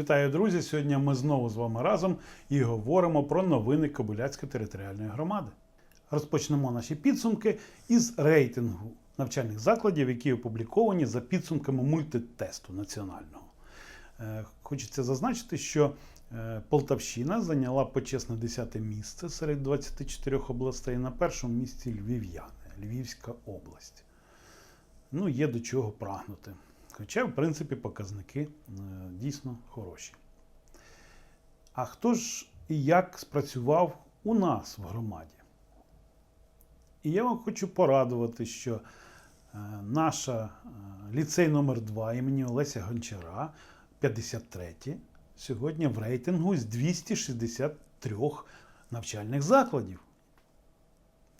Вітаю, друзі! Сьогодні ми знову з вами разом і говоримо про новини Кобиляцької територіальної громади. Розпочнемо наші підсумки із рейтингу навчальних закладів, які опубліковані за підсумками мультитесту національного. Е, Хочеться зазначити, що е, Полтавщина зайняла почесне 10 місце серед 24 областей. На першому місці Львів'яни, Львівська область. Ну, є до чого прагнути. Хоча, в принципі, показники е, дійсно хороші. А хто ж і як спрацював у нас в громаді? І я вам хочу порадувати, що е, наша е, ліцей номер 2 імені Олеся Гончара, 53, сьогодні в рейтингу з 263 навчальних закладів.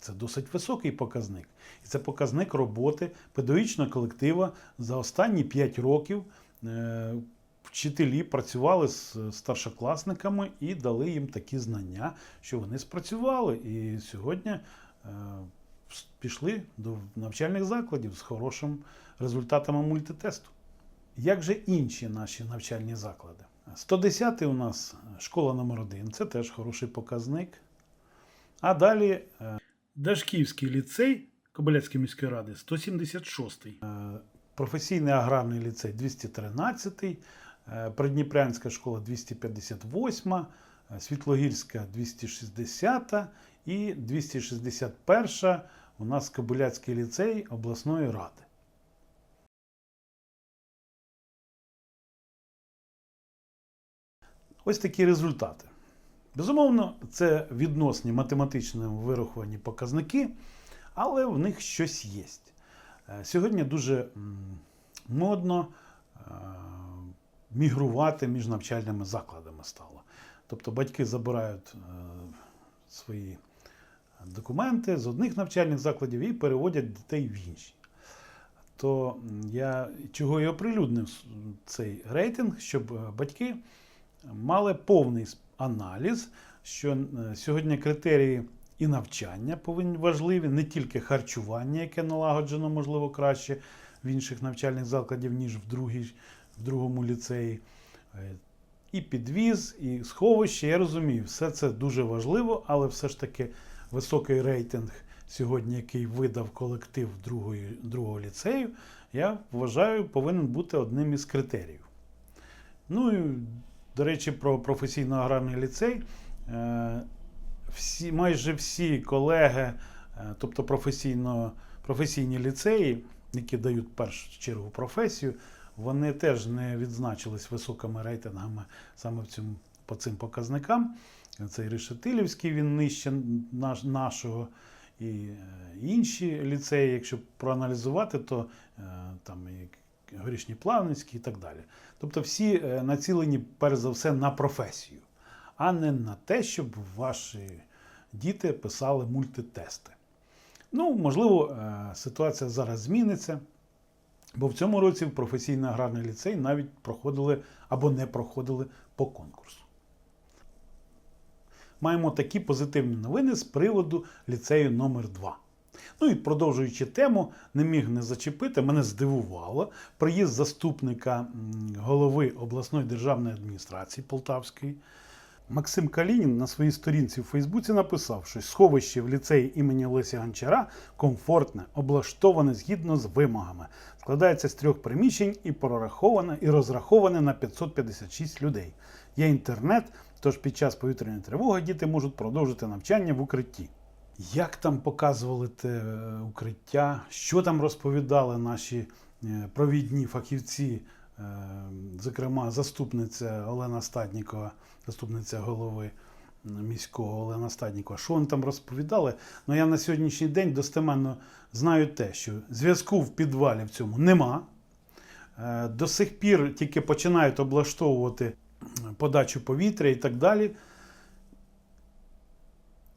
Це досить високий показник. І це показник роботи педагогічного колектива за останні 5 років. е, Вчителі працювали з старшокласниками і дали їм такі знання, що вони спрацювали. І сьогодні е, пішли до навчальних закладів з хорошими результатами мультитесту. Як же інші наші навчальні заклади? 110 у нас школа номер 1 це теж хороший показник. А далі е, Дашківський ліцей Кобиляцької міської ради 176-й. Професійний аграрний ліцей 213, е, Придніпрянська школа 258, е, Світлогірська 260 і 261 у нас Кобиляцький ліцей обласної ради. Ось такі результати. Безумовно, це відносні математично вираховані показники, але в них щось є. Е, Сьогодні дуже модно е, мігрувати між навчальними закладами стало. Тобто батьки забирають е, свої документи з одних навчальних закладів і переводять дітей в інші. То я чого і оприлюднив цей рейтинг, щоб батьки мали повний аналіз, що е, сьогодні критерії і навчання повинні важливі, не тільки харчування, яке налагоджено, можливо, краще в інших навчальних закладів, ніж в, другій, в другому ліцеї. Е, І підвіз, і сховище, я розумію, все це дуже важливо, але все ж таки високий рейтинг сьогодні, який видав колектив другої, другого ліцею, я вважаю, повинен бути одним із критеріїв. Ну і до речі, про професійно-аграрний ліцей. Е, Всі, майже всі колеги, е, тобто професійно, професійні ліцеї, які дають в першу чергу професію, вони теж не відзначились високими рейтингами саме в цьому, по цим показникам. Цей Решетилівський, він нижче наш, нашого. І е, інші ліцеї, якщо проаналізувати, то там і Горішній Плавницький і так далі. Тобто всі е, націлені перш за все на професію, а не на те, щоб ваші діти писали мультитести. Ну, можливо, е, ситуація зараз зміниться, бо в цьому році в професійний аграрний ліцей навіть проходили або не проходили по конкурсу. Маємо такі позитивні новини з приводу ліцею номер 2 Ну і продовжуючи тему, не міг не зачепити, мене здивувало приїзд заступника голови обласної державної адміністрації Полтавської. Максим Калінін на своїй сторінці в Фейсбуці написав, що сховище в ліцеї імені Леся Гончара комфортне, облаштоване згідно з вимогами. Складається з трьох приміщень і прораховане і розраховане на 556 людей. Є інтернет, тож під час повітряної тривоги діти можуть продовжити навчання в укритті. Як там показували те е, укриття, що там розповідали наші е, провідні фахівці, е, зокрема, заступниця Олена Стаднікова, заступниця голови міського Олена Стаднікова, що вони там розповідали? Ну я на сьогоднішній день достеменно знаю те, що зв'язку в підвалі в цьому нема. До сих пір тільки починають облаштовувати подачу повітря і так далі.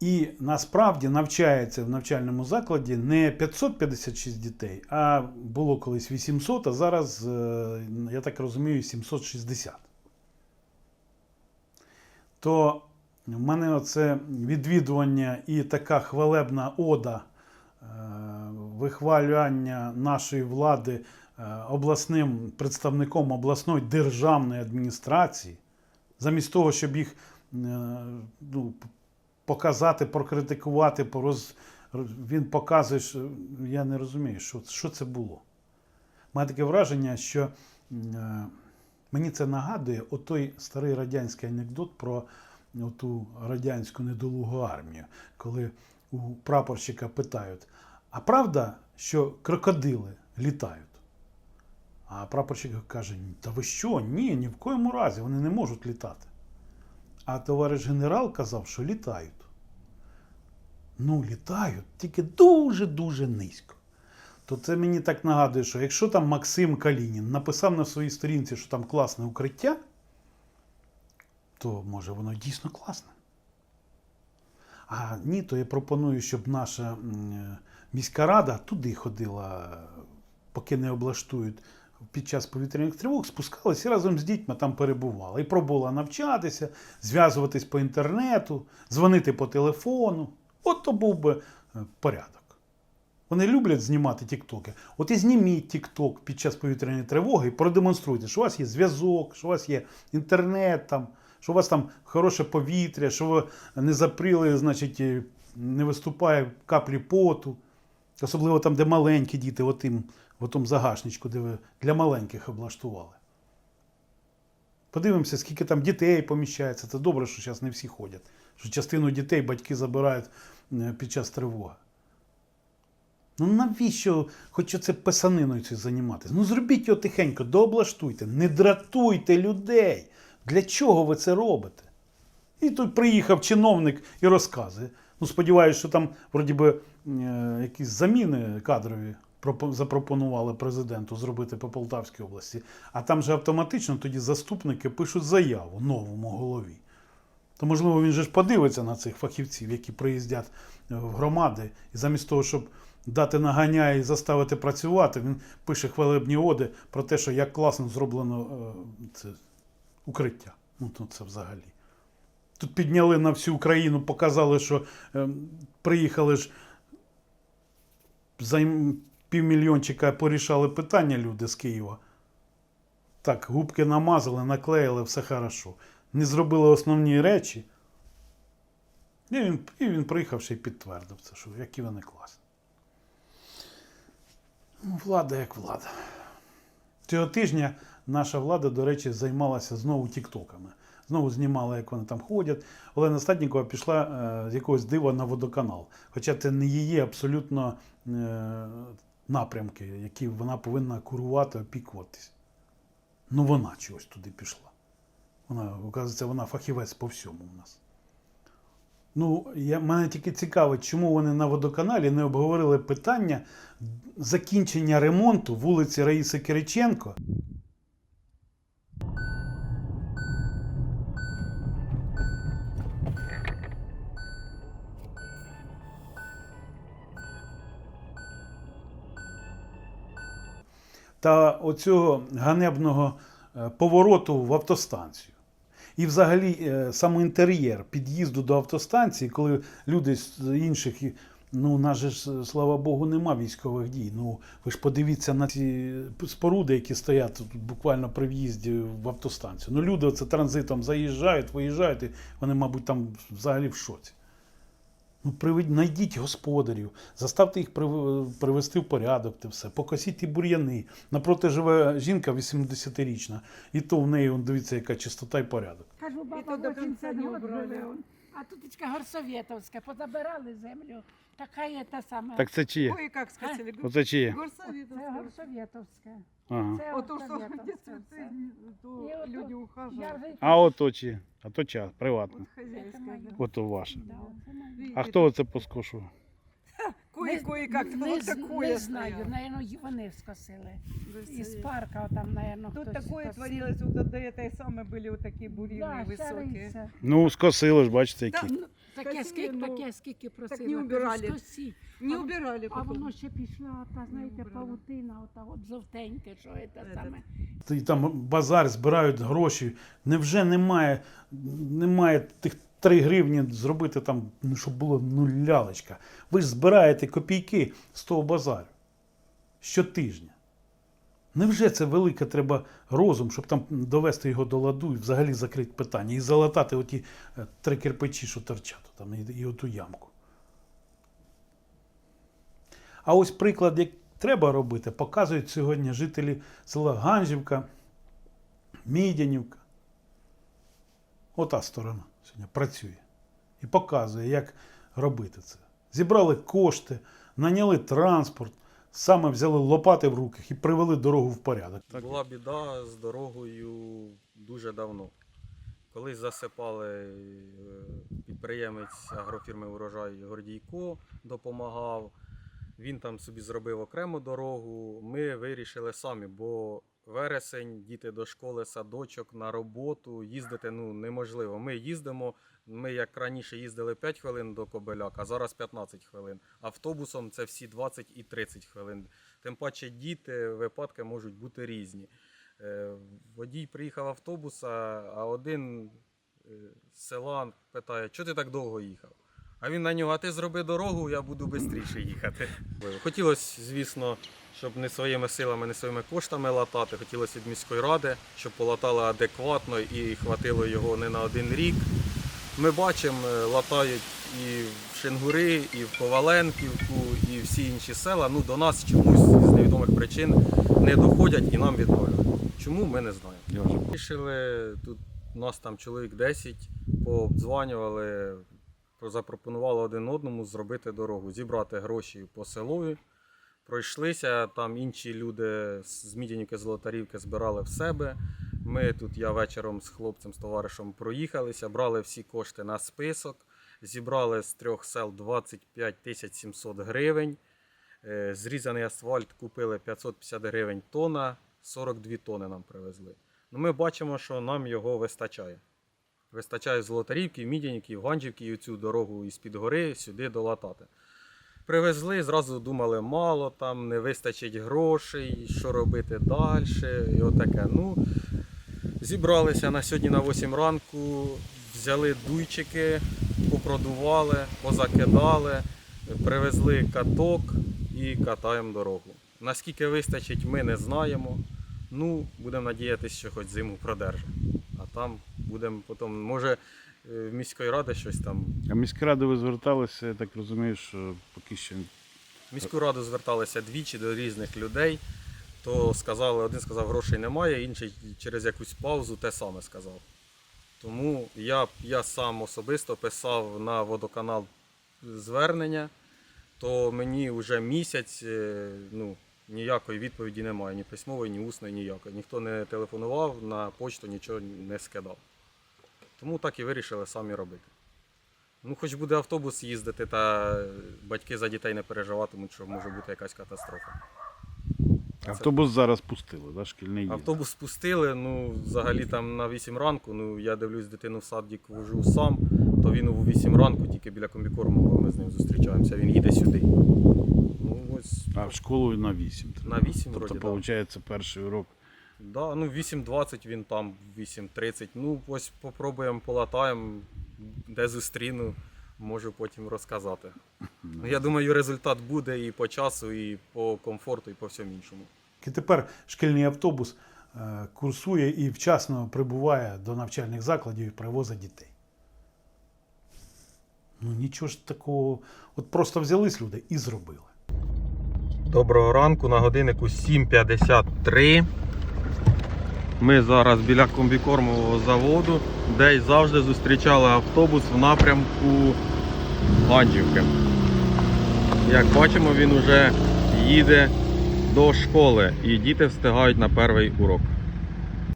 І насправді навчається в навчальному закладі не 556 дітей, а було колись 800, а зараз, е, я так розумію, 760. То в мене оце відвідування і така хвалебна ода, е, вихвалювання нашої влади е, обласним представником обласної державної адміністрації, замість того, щоб їх ну, показати, прокритикувати, пороз... він показує, що я не розумію, що, що це було. Має таке враження, що е, мені це нагадує отой старий радянський анекдот про ту радянську недолугу армію, коли у прапорщика питають: а правда, що крокодили літають? А прапорщик каже: Та ви що? Ні, ні в коєму разі вони не можуть літати. А товариш генерал казав, що літають. Ну, літають, тільки дуже-дуже низько. То це мені так нагадує, що якщо там Максим Калінін написав на своїй сторінці, що там класне укриття, то може воно дійсно класне. А ні, то я пропоную, щоб наша міська рада туди ходила, поки не облаштують під час повітряних тривог, спускалися і разом з дітьми там перебувала. І пробувала навчатися, зв'язуватись по інтернету, дзвонити по телефону. От то був би е, порядок. Вони люблять знімати тіктоки. От і зніміть тікток під час повітряної тривоги і продемонструйте, що у вас є зв'язок, що у вас є інтернет, там, що у вас там хороше повітря, що ви не запріли, значить, е, не виступає каплі поту. Особливо там, де маленькі діти, отим, в отому загашничку, де ви для маленьких облаштували. Подивимося, скільки там дітей поміщається. Це добре, що зараз не всі ходять. Що частину дітей батьки забирають під час тривоги. Ну навіщо хоч оце писаниною цю займатися? Ну зробіть його тихенько, дооблаштуйте, не дратуйте людей. Для чого ви це робите? І тут приїхав чиновник і розказує. Ну, сподіваюся, що там, вроді би, е, якісь заміни кадрові запропонували президенту зробити по Полтавській області. А там же автоматично тоді заступники пишуть заяву новому голові. То, можливо, він же ж подивиться на цих фахівців, які приїздять е, в громади, і замість того, щоб дати наганяє і заставити працювати, він пише хвалебні оди про те, що як класно зроблено е, це укриття. Ну, це взагалі. Тут підняли на всю Україну, показали, що е, приїхали ж за м- півмільйончика порішали питання люди з Києва. Так, губки намазали, наклеїли, все хорошо. Не зробили основні речі. І він, і він приїхав ще й підтвердив це, що які вони класні. Ну, влада як влада. Цього тижня наша влада, до речі, займалася знову тіктоками. Знову знімала, як вони там ходять. Олена Статнікова пішла е, з якогось дива на водоканал. Хоча це не її абсолютно е, напрямки, які вона повинна курувати, опікуватись. Ну вона чогось туди пішла. Вона, оказується, вона фахівець по всьому у нас. Ну, я, мене тільки цікавить, чому вони на водоканалі не обговорили питання закінчення ремонту вулиці Раїси Кириченко. Та оцього ганебного е, повороту в автостанцію. І взагалі е, саме інтер'єр під'їзду до автостанції, коли люди з інших, ну, у нас же ж, слава Богу, нема військових дій. Ну, ви ж подивіться на ці споруди, які стоять тут буквально при в'їзді в автостанцію. Ну, люди оце транзитом заїжджають, виїжджають, і вони, мабуть, там взагалі в шоці. Ну, приведь, знайдіть господарів, заставте їх привести в порядок, те все, покосіть ті бур'яни. Напроти живе жінка 80-річна, і то в неї, он, дивіться, яка чистота і порядок. Кажу, баба то до кінця 80 не років живе. он. А тут Горсоветовська, позабирали землю. Така є та сама. Так це чиє? Ой, как скосили. Оце чиє? Це Горсоветовская. Горсоветовська. Ага. Це Вот то, что Горсоветовська. действительно, то І ото люди Я ухаживают. вже А ото чиє? А то чия, приватне. Вот хозяйская, да. Ото ваше. Да, це моє. Видите, А хто оце поскошував? Кое-кое как-то не, вот з- такое не знаю, стояло. наверное, вони скосили. Із Горсовет. парка там, наверное, Тут хтось такое скосив. творилось, вот до этой самой были вот такие бурины Да, высокие. щариться. Ну, скосили ж, бачите, Да, які. ну, Таке скільки, ну, таке скільки просили. не убирали. Не А- убирали А воно ще пішла, та знаєте, павутина, ота от жовтеньке, що це саме. І там базар збирають гроші. Невже немає, немає тих 3 гривні зробити там, ну, щоб було ну, лялечка. Ви ж збираєте копійки з того базару щотижня. Невже це велике треба розум, щоб там довести його до ладу і взагалі закрити питання і залатати оті е, три кирпичі, що торчать там, і, і оту ямку? А ось приклад, як треба робити, показують сьогодні жителі села Ганжівка, Мідянівка. Ота сторона сьогодні працює і показує, як робити це. Зібрали кошти, наняли транспорт, саме взяли лопати в руки і привели дорогу в порядок. Була біда з дорогою дуже давно. Колись засипали е, підприємець агрофірми Урожай Гордійко допомагав. Він там собі зробив окрему дорогу. Ми вирішили самі, бо вересень, діти до школи, садочок, на роботу, їздити ну, неможливо. Ми їздимо. Ми як раніше їздили 5 хвилин до Кобеляка, зараз 15 хвилин. Автобусом це всі 20 і 30 хвилин. Тим паче діти, випадки можуть бути різні. Е, Водій приїхав автобуса, а один е, з села питає, чого ти так довго їхав? А він на нього, а ти зроби дорогу, я буду швидше їхати. Хотілося, звісно, щоб не своїми силами, не своїми коштами латати. Хотілося від міської ради, щоб полатали адекватно і хватило його не на один рік. Ми бачимо, е, латають і в Шенгури, і в Коваленківку, і всі інші села. Ну, до нас чомусь з невідомих причин не доходять і нам відновлюють. Чому ми не знаємо. Вирішили, тут у нас там чоловік 10, пообдзванювали, запропонували один одному зробити дорогу, зібрати гроші по селу. Пройшлися, там інші люди з Мідянівки, Золотарівки збирали в себе. Ми тут, я вечором з хлопцем, з товаришем проїхалися, брали всі кошти на список, зібрали з трьох сел 25 тисяч 700 гривень. Е, Зрізаний асфальт купили 550 гривень тонна, 42 тони нам привезли. Ну, ми бачимо, що нам його вистачає. Вистачає з Золотарівки, Мідянівки, Ганжівки і цю дорогу із-під гори сюди долатати. Привезли, зразу думали, мало, там не вистачить грошей, що робити далі. І отаке. Ну, зібралися на сьогодні на 8 ранку, взяли дуйчики, попродували, позакидали, привезли каток і катаємо дорогу. Наскільки вистачить, ми не знаємо. Ну, будемо надіятися, що хоч зиму продержимо. А там будемо потім, може, е, в міської ради щось там А міськради ви зверталися, я так розумію, що поки що В міську раду зверталися двічі до різних людей. То сказали, один сказав, грошей немає, інший через якусь паузу те саме сказав. Тому я, я сам особисто писав на водоканал звернення, то мені вже місяць е, ну, ніякої відповіді немає, ні письмової, ні усної, ніякої. Ніхто не телефонував, на почту нічого не скидав. Тому так і вирішили самі робити. Ну, хоч буде автобус їздити, та батьки за дітей не переживатимуть, що може бути якась катастрофа. Автобус зараз пустили, да? шкільний є. Автобус спустили, ну, взагалі там на 8 ранку, ну, я дивлюсь, дитину в садик вожу сам, то він у 8 ранку тільки біля комбікорму, бо ми з ним зустрічаємося, він їде сюди. Ну, ось А в школу на 8. на 8 Тобто, вроді, да. виходить, перший урок. Да, ну 8.20 він там, 8.30. Ну, ось попробуємо, полатаємо, де зустріну, можу потім розказати. Ну, я думаю, результат буде і по часу, і по комфорту, і по всьому іншому. І тепер шкільний автобус е, курсує і вчасно прибуває до навчальних закладів і привозить дітей. Ну нічого ж такого. От просто взялись люди і зробили. Доброго ранку на годиннику 7.53. Ми зараз біля комбікормового заводу, де й завжди зустрічали автобус в напрямку Ганджівки. Як бачимо, він вже їде до школи і діти встигають на перший урок.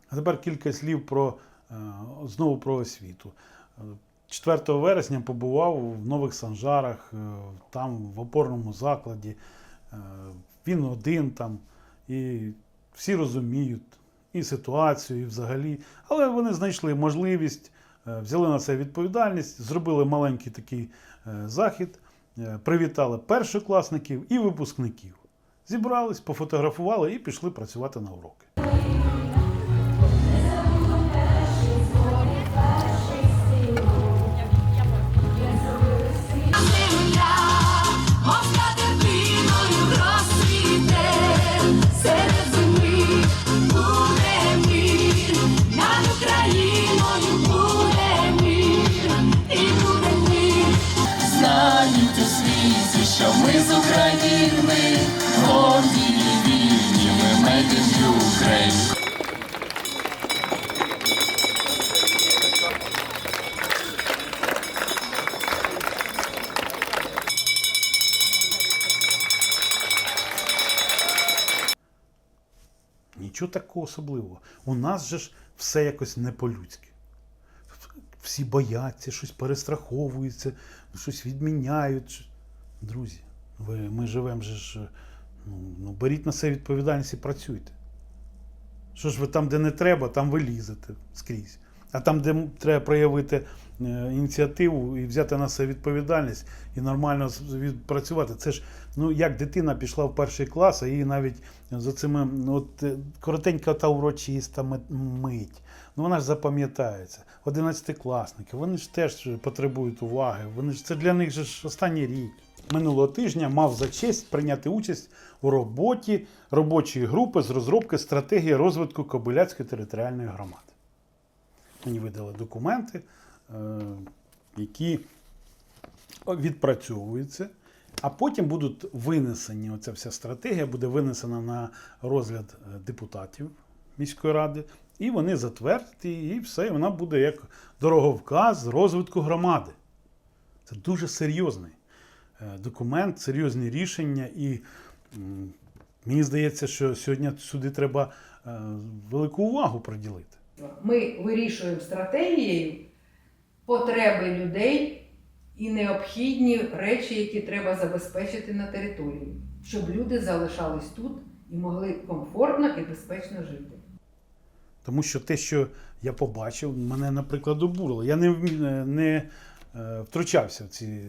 А тепер кілька слів про е, знову про освіту. Е, 4 вересня побував в Нових Санжарах, е, там в опорному закладі. Е, Він один там, і всі розуміють і ситуацію, і взагалі. Але вони знайшли можливість, взяли на це відповідальність, зробили маленький такий захід, е, привітали першокласників і випускників. Зібрались, пофотографували і пішли працювати на уроки. Особливого. У нас же ж все якось не по-людськи. Всі бояться, щось перестраховуються, щось відміняють. Друзі, ви, ми живемо же ж. Ну, ну, беріть на себе відповідальність і працюйте. Що ж ви там, де не треба, там ви лізете скрізь. А там, де треба проявити е, ініціативу і взяти на себе відповідальність і нормально відпрацювати. Це ж ну як дитина пішла в перший клас, а її навіть за цими ну, от е, коротенька та урочиста мить. Ну вона ж запам'ятається. Одинадцятикласники, вони ж теж потребують уваги. Вони ж це для них ж останній рік. Минулого тижня мав за честь прийняти участь у роботі робочої групи з розробки стратегії розвитку Кобиляцької територіальної громади. Мені видали документи, е, які відпрацьовуються, а потім будуть винесені, оця вся стратегія буде винесена на розгляд е, депутатів міської ради, і вони затвердять її, і все, і вона буде як дороговказ розвитку громади. Це дуже серйозний е, документ, серйозні рішення, і мені здається, що сьогодні сюди треба е, велику увагу приділити. Ми вирішуємо стратегією потреби людей і необхідні речі, які треба забезпечити на території, щоб люди залишались тут і могли комфортно і безпечно жити. Тому що те, що я побачив, мене, наприклад, обурило. Я не, не е, втручався в ці,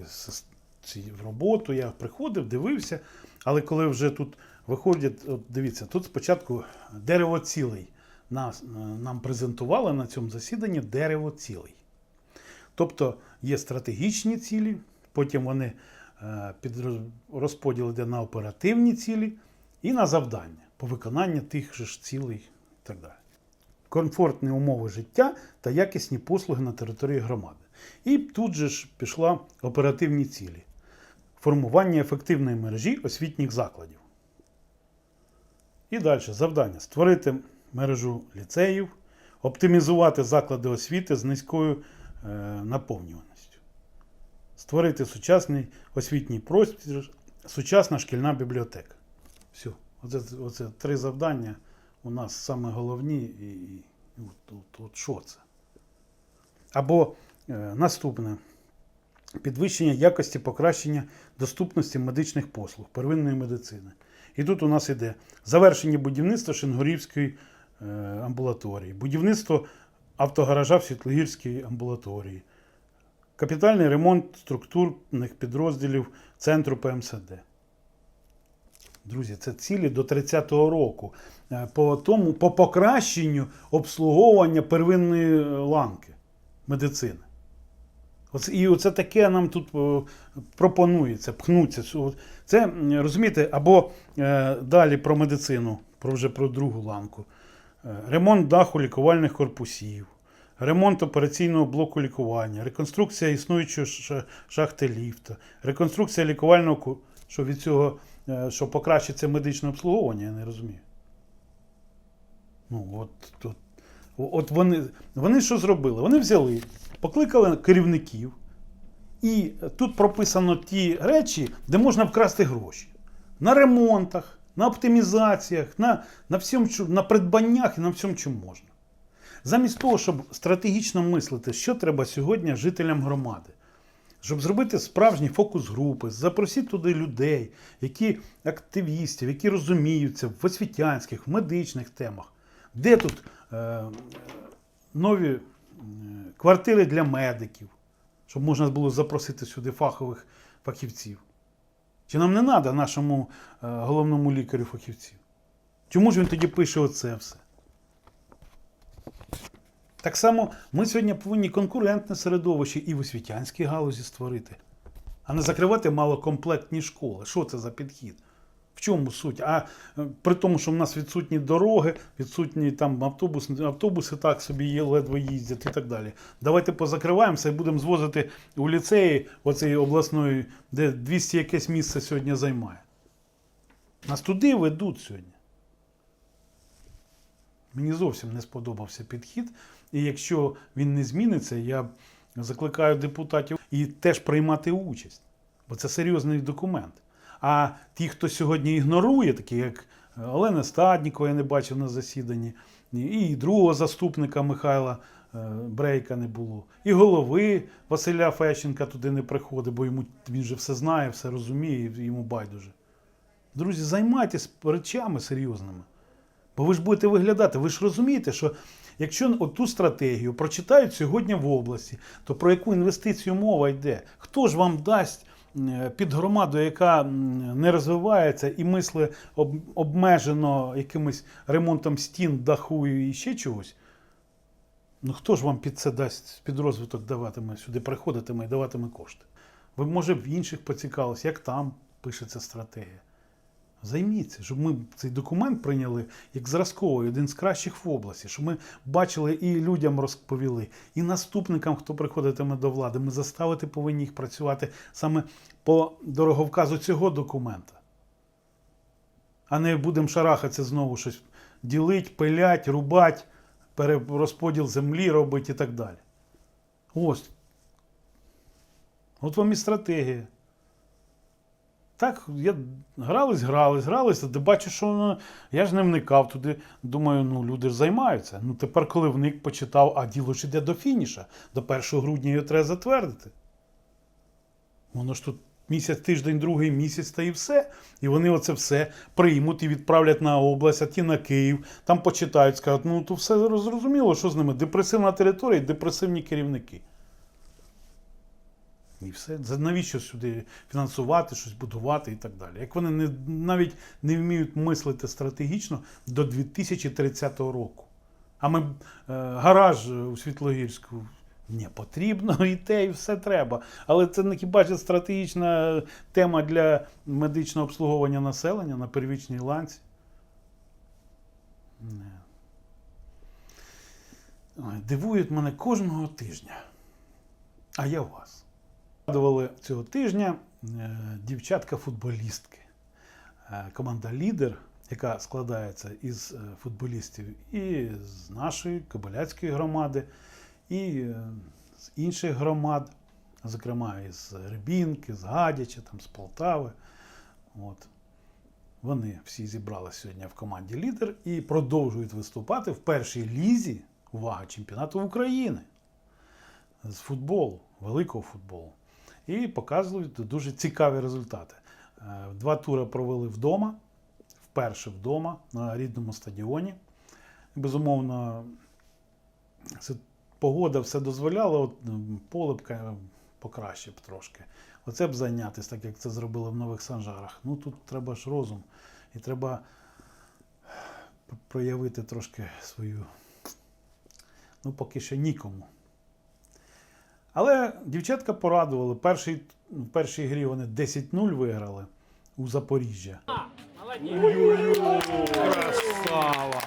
ці в роботу, я приходив, дивився. Але коли вже тут виходять, от дивіться, тут спочатку дерево цілий. Нас, е, нам презентували на цьому засіданні дерево цілий. Тобто є стратегічні цілі, потім вони е, під розподіл йде на оперативні цілі і на завдання по виконанню тих же ж цілей і так далі комфортні умови життя та якісні послуги на території громади. І тут же ж пішла оперативні цілі. Формування ефективної мережі освітніх закладів. І далі завдання: створити мережу ліцеїв, оптимізувати заклади освіти з низькою наповнюваністю, створити сучасний освітній простір, сучасна шкільна бібліотека. Все. Оце, оце три завдання у нас саме головні, і, і от, от, от що це? Або е, наступне підвищення якості покращення доступності медичних послуг первинної медицини. І тут у нас іде завершення будівництва Шенгурівської е, амбулаторії, будівництво автогаража в Світлогірській амбулаторії, капітальний ремонт структурних підрозділів центру ПМСД. Друзі, це цілі до 30-го року. Е, По тому, по покращенню обслуговування первинної е, ланки медицини. Оце, і оце таке нам тут е, пропонується, пхнуться. Це, розумієте, або е, далі про медицину, про вже про другу ланку. Е, ремонт даху лікувальних корпусів, ремонт операційного блоку лікування, реконструкція існуючої шахти ліфта, реконструкція лікувального ку- що від цього, е, що покращиться медичне обслуговування, я не розумію. Ну, от, от, от вони, вони що зробили? Вони взяли, покликали керівників, і тут прописано ті речі, де можна вкрасти гроші. На ремонтах, на оптимізаціях, на, на, всьому, на придбаннях і на всьому, чому можна. Замість того, щоб стратегічно мислити, що треба сьогодні жителям громади, щоб зробити справжні фокус-групи, запросити туди людей, які активістів, які розуміються в освітянських, в медичних темах. Де тут е, нові е, квартири для медиків, щоб можна було запросити сюди фахових фахівців? Чи нам не треба нашому е, головному лікарю фахівців? Чому ж він тоді пише оце все? Так само ми сьогодні повинні конкурентне середовище і в освітянській галузі створити, а не закривати малокомплектні школи. Що це за підхід? В чому суть? А е, при тому, що в нас відсутні дороги, відсутні там автобуси, автобуси так собі є, ледве їздять і так далі. Давайте позакриваємося і будемо звозити у ліцеї оцеї обласної, де 200 якесь місце сьогодні займає. Нас туди ведуть сьогодні. Мені зовсім не сподобався підхід. І якщо він не зміниться, я закликаю депутатів і теж приймати участь. Бо це серйозний документ. А ті, хто сьогодні ігнорує, такі як Олена Стаднікова, я не бачив на засіданні, і другого заступника Михайла е, Брейка не було, і голови Василя Фещенка туди не приходить, бо йому він же все знає, все розуміє, йому байдуже. Друзі, займайтесь речами серйозними. Бо ви ж будете виглядати, ви ж розумієте, що якщо оту стратегію прочитають сьогодні в області, то про яку інвестицію мова йде? Хто ж вам дасть е, під громаду, яка не розвивається і мисли об, обмежено якимось ремонтом стін, даху і ще чогось? Ну хто ж вам під це дасть, під розвиток даватиме сюди, приходитиме і даватиме кошти? Ви, може, в інших поцікавились, як там пишеться стратегія. Займіться, щоб ми цей документ прийняли як зразковий, один з кращих в області, щоб ми бачили і людям розповіли, і наступникам, хто приходитиме до влади. Ми заставити повинні їх працювати саме по дороговказу цього документа. А не будемо шарахатися знову щось ділить, пилять, рубать, перерозподіл землі робити і так далі. Ось. От вам і стратегія. Так, я грались, грались, грались, де бачу, що воно. Я ж не вникав туди. Думаю, ну люди ж займаються. Ну тепер, коли вник, почитав, а діло ж іде до фініша. До 1 грудня його треба затвердити. Воно ж тут місяць, тиждень, другий місяць та і все. І вони оце все приймуть і відправлять на область, а ті на Київ. Там почитають, скажуть, ну то все зрозуміло, що з ними. Депресивна територія, депресивні керівники. І все. Навіщо сюди фінансувати, щось будувати і так далі? Як вони не, навіть не вміють мислити стратегічно до 2030 року. А ми е, гараж у Світлогірську не потрібно, і те, і все треба. Але це не хіба ж стратегічна тема для медичного обслуговування населення на первічній ланці? Не. Дивують мене кожного тижня. А я вас. Згадували цього тижня е, дівчатка-футболістки. Е, Команда Лідер, яка складається із е, футболістів і з нашої Кобиляцької громади, і з інших громад, зокрема із Рибінки, з Гадяча, там, з Полтави. От. Вони всі зібралися сьогодні в команді Лідер і продовжують виступати в першій лізі увага, чемпіонату України з футболу, великого футболу. І показують дуже цікаві результати. Е, Два тури провели вдома, вперше вдома на рідному стадіоні. Безумовно, погода все дозволяла, от поле б покраще б трошки. Оце б зайнятися, так як це зробили в Нових Санжарах. Ну тут треба ж розум. І треба проявити трошки свою. Ну, поки що нікому. Але дівчатка порадували. Перший, в першій грі вони 10-0 виграли у Запоріжжя. Красава!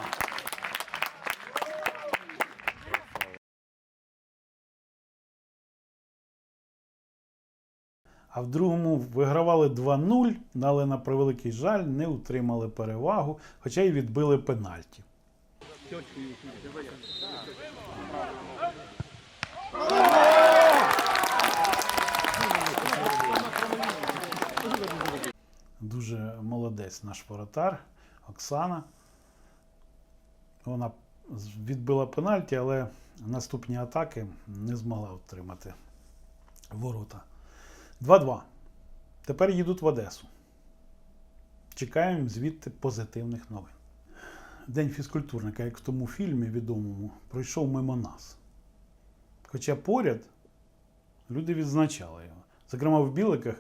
А в другому вигравали 2-0, але на превеликий жаль не утримали перевагу, хоча й відбили пенальті. Дуже молодець наш воротар Оксана. Вона відбила пенальті, але наступні атаки не змогла утримати ворота. 2-2. Тепер їдуть в Одесу. Чекаємо звідти позитивних новин. День фізкультурника, як в тому фільмі відомому, пройшов мимо нас. Хоча поряд люди відзначали його. Зокрема, в Біликах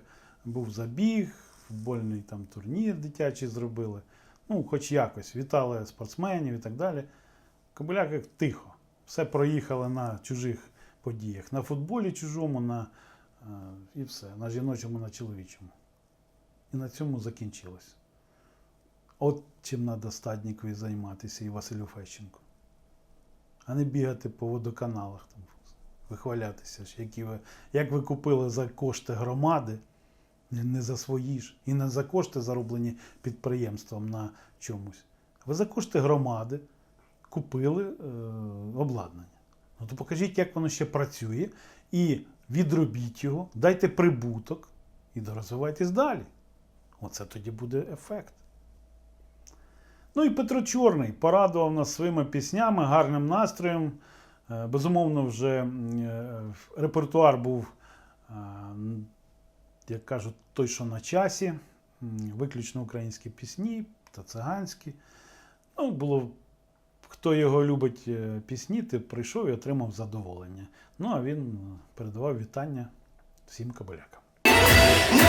був забіг, футбольний там турнір дитячий зробили. Ну, хоч якось, вітали спортсменів і так далі. В Кобиляках тихо. Все проїхали на чужих подіях. На футболі чужому, на, е, і все. На жіночому, на чоловічому. І на цьому закінчилось. От чим треба стаднікові займатися і Василю Фещенку. А не бігати по водоканалах, там, вихвалятися, які ви, як ви купили за кошти громади, не за свої ж, і не за кошти, зароблені підприємством на чомусь. Ви за кошти громади купили е, обладнання. Ну то покажіть, як воно ще працює, і відробіть його, дайте прибуток і дорозвивайтесь далі. Оце тоді буде ефект. Ну і Петро Чорний порадував нас своїми піснями, гарним настроєм. Е, Безумовно, вже е, репертуар був, е, як кажуть, той, що на часі. Виключно українські пісні та циганські. Ну, було, хто його любить е, пісні, ти прийшов і отримав задоволення. Ну, а він е, передавав вітання всім кабалякам. Ну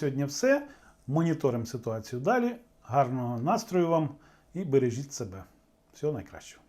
сьогодні все. Моніторимо ситуацію далі. Гарного настрою вам і бережіть себе. Всього найкращого.